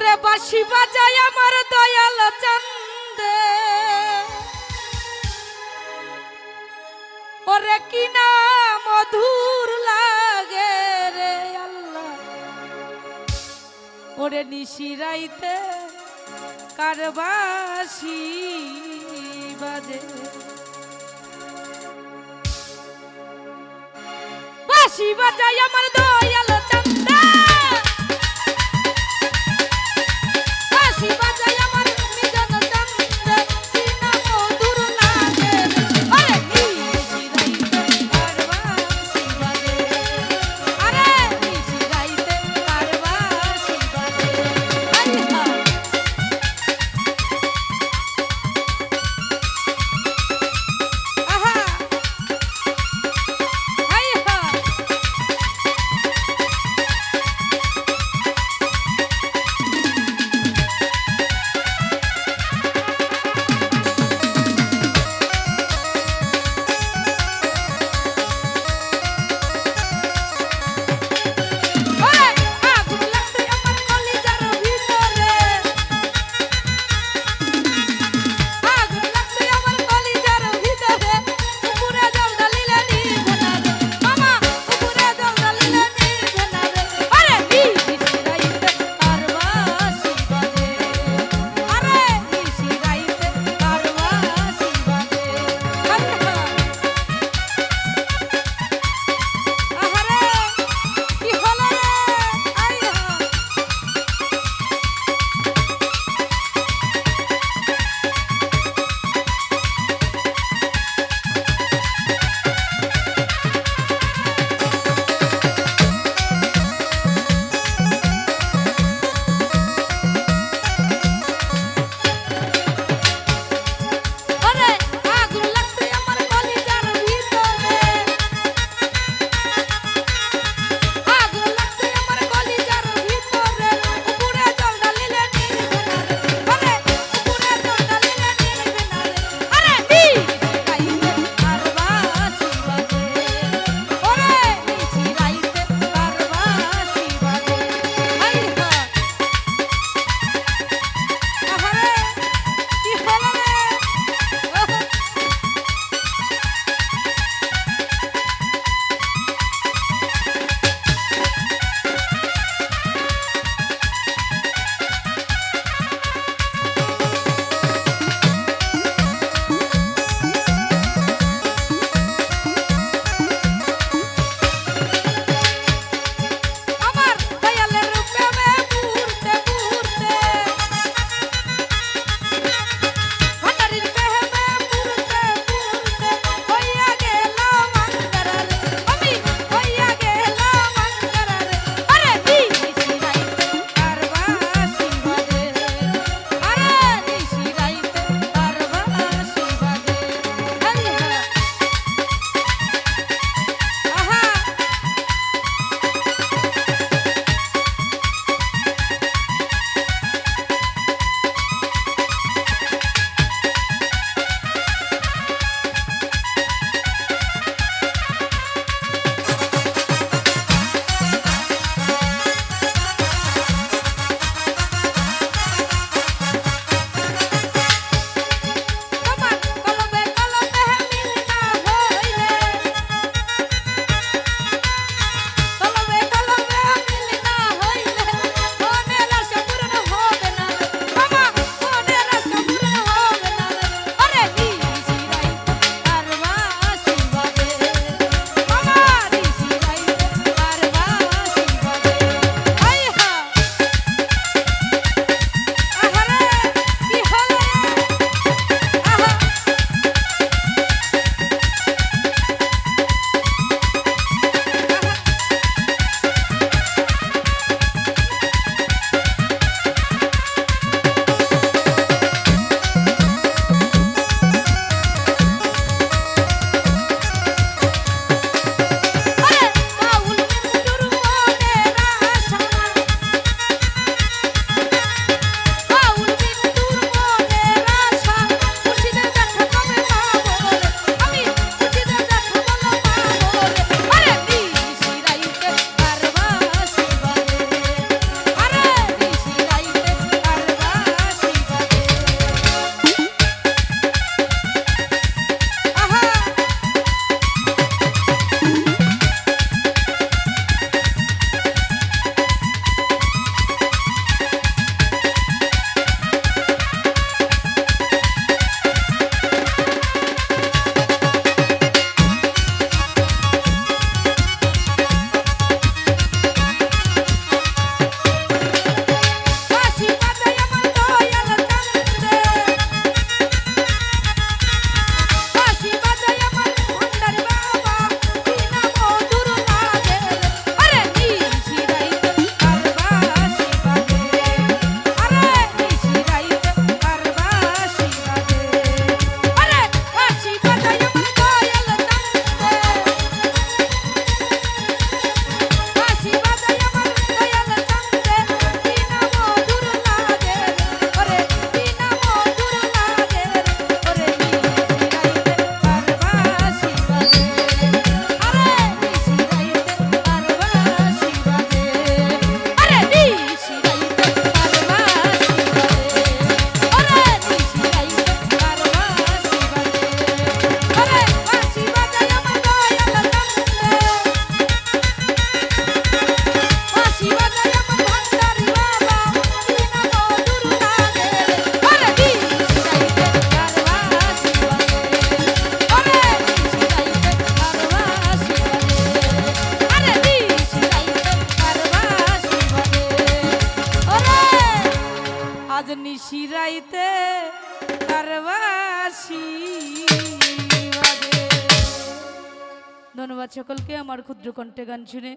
ওরে বাঁশি বাজায় আমার দয়াল চন্দে। ওরে কি না মধুর লাগে রে আল্লাহ। ওরে নিশিরাইতে কারবাসি বাজে। বাঁশি বাজায় আমার দয়াল নিশিরাইতে কারবাসি বাজে। ধন্যবাদ সকলকে আমার ক্ষুদ্র কণ্ঠে গান শুনে